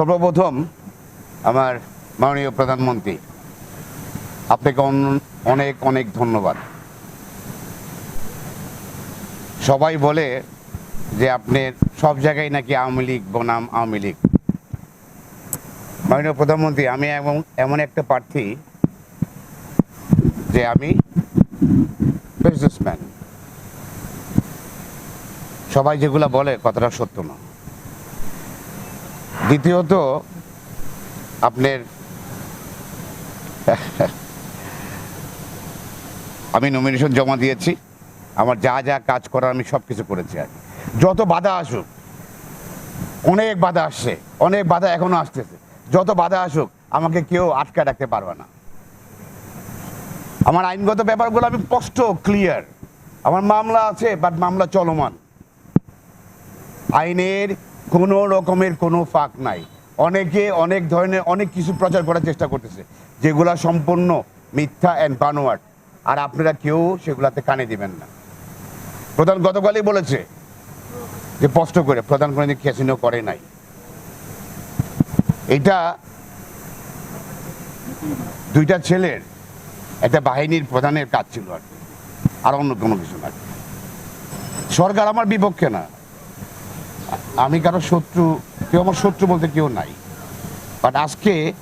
সর্বপ্রথম আমার মাননীয় প্রধানমন্ত্রী, আপনাকে অনেক অনেক ধন্যবাদ। সবাই বলে যে আপনার সব জায়গায় নাকি আওয়ামী লীগ, বনাম আওয়ামী লীগ। মাননীয় প্রধানমন্ত্রী, আমি এমন এমন একটা প্রার্থী যে আমি বিজনেসম্যান সবাই যেগুলো বলে, কথাটা সত্য না। দ্বিতীয়ত, আপনার, আমি নমিনেশন জমা দিয়েছি। আমার যা যা কাজ করার আমি সব কিছু করেছি আর। যত বাধা আসুক, অনেক বাধা আসছে, অনেক বাধা এখনও আসতেছে। যত বাধা আসুক, আমাকে কেউ আটকা রাখতে পারবে না। আমার আইনগত ব্যাপারগুলো আমি স্পষ্ট ক্লিয়ার আমার মামলা আছে বাট মামলা চলমান। আইনের কোনো রকমের কোনো ফাঁক নাই। অনেকে অনেক ধরনের অনেক কিছু প্রচার করার চেষ্টা করতেছে, যেগুলা সম্পূর্ণ মিথ্যা অ্যান্ড বানোয়াট। আর আপনারা কেউ সেগুলাতে কানে দিবেন না। প্রধান গতকালই বলেছে যে স্পষ্ট করে, প্রধান কোনো ক্যাসিনো করে নাই। এটা দুইটা ছেলের একটা বাহিনীর প্রধানের কাজ ছিল আর আর অন্য কোনো কিছু না। সরকার আমার বিপক্ষে না। আমি কারও শত্রু কেউ আমার শত্রু বলতে কেউ নাই। বাট আজকে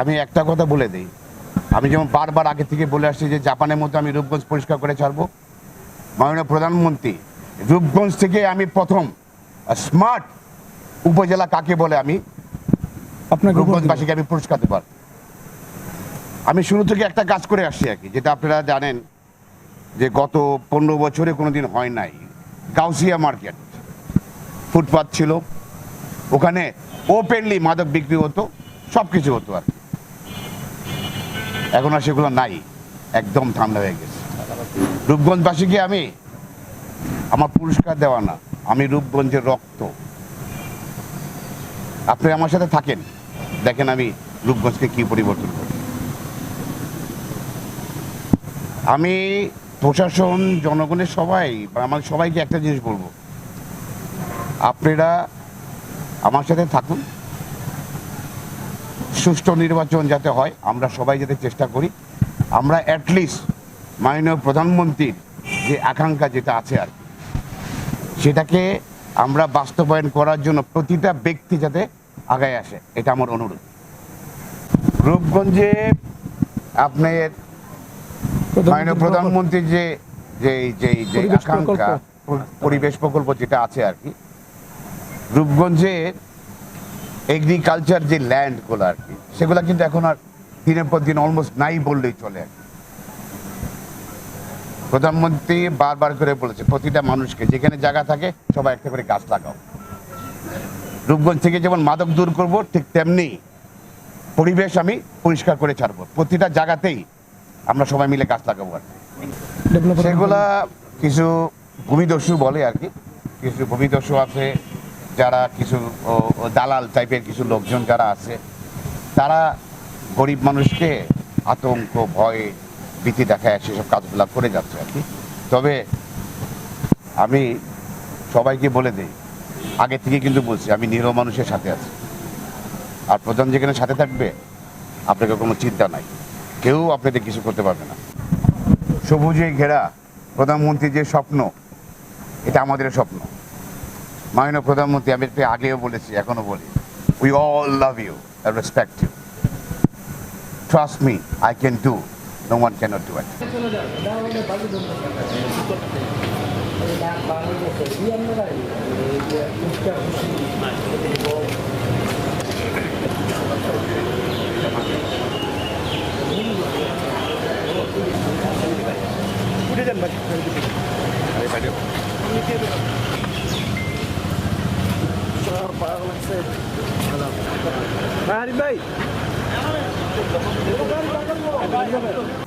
আমি একটা কথা বলে দিই। আমি যেমন বারবার আগে থেকে বলে আসছি যে জাপানের মতো আমি রূপগঞ্জ পরিষ্কার করে ছাড়বো। মাননীয় প্রধানমন্ত্রী রূপগঞ্জ থেকে আমি প্রথম স্মার্ট উপজেলা কাকে বলে আমি? আপনাকে রূপগঞ্জবাসীকে আমি পুরস্কার দেবার আমি শুরু থেকে একটা কাজ করে আসছি আর কি যেটা আপনারা জানেন যে গত পনেরো বছরে কোনো দিন হয় নাই। গাউসিয়া মার্কেট। ফুটপাথ ছিল। ওখানে ওপেনলি মাদক বিক্রি হতো সব কিছু হতো আর। এখন আর সেগুলো নাই, একদম ঠান্ডা হয়ে গেছে। রূপগঞ্জবাসীকে আমি, আমার পুরস্কার দেওয়া না, আমি রূপগঞ্জের রক্ত। আপনি আমার সাথে থাকেন, দেখেন আমি রূপগঞ্জকে কি পরিবর্তন করি আমি প্রশাসন, জনগণের সবাই বা আমার সবাইকে একটা জিনিস বলব আপনারা আমার সাথে থাকুন। সুষ্ঠু নির্বাচন যাতে হয় আমরা সবাই যাতে চেষ্টা করি। আমরা অ্যাটলিস্ট মাননীয় প্রধানমন্ত্রীর যে আকাঙ্ক্ষা যেটা আছে আর কি, সেটাকে আমরা বাস্তবায়ন করার জন্য প্রতিটা ব্যক্তি যাতে আগায় আসে এটা আমার অনুরোধ। রূপগঞ্জে আপনার মাননীয় প্রধানমন্ত্রীর যে যে যে যে আকাঙ্ক্ষা পরিবেশ প্রকল্প যেটা আছে আর কি রূপগঞ্জে এগ্রিকালচার যে ল্যান্ডগুলো আর কি সেগুলো কিন্তু এখন আর দিনের পর দিন অলমোস্ট নাই বললেই চলে আর। প্রধানমন্ত্রী বারবার করে বলেছে প্রতিটা মানুষকে যেখানে জায়গা থাকে সবাই একটা করে গাছ লাগাও রূপগঞ্জ থেকে যেমন মাদক দূর করব ঠিক তেমনি পরিবেশ আমি পরিষ্কার করে ছাড়বো প্রতিটা জায়গাতেই আমরা সবাই মিলে গাছ লাগাবো আর। সেগুলা কিছু ভূমিদস্যু বলে আর কি কিছু ভূমিদস্যু আছে যারা কিছু দালাল টাইপের কিছু লোকজন যারা আছে, তারা গরিব মানুষকে আতঙ্ক, ভয়, ভীতি দেখায় সেসব কাজগুলো করে যাচ্ছে আর কি। তবে আমি সবাইকে বলে দিই, আগে থেকে কিন্তু বলছি, আমি নিরহ মানুষের সাথে আছি। আর প্রধান যেখানে সাথে থাকবে, আপনাকে কোনো চিন্তা নাই। কেউ আপনাদের কিছু করতে পারবে না। সবুজে ঘেরা, প্রধানমন্ত্রীর যে স্বপ্ন, এটা আমাদের স্বপ্ন। মাননীয় প্রধানমন্ত্রী, আমি আগেও বলেছি, এখনও বলি। We all love you respect you trust me I can do no one can't do it Mari Bay. Bahari Bay.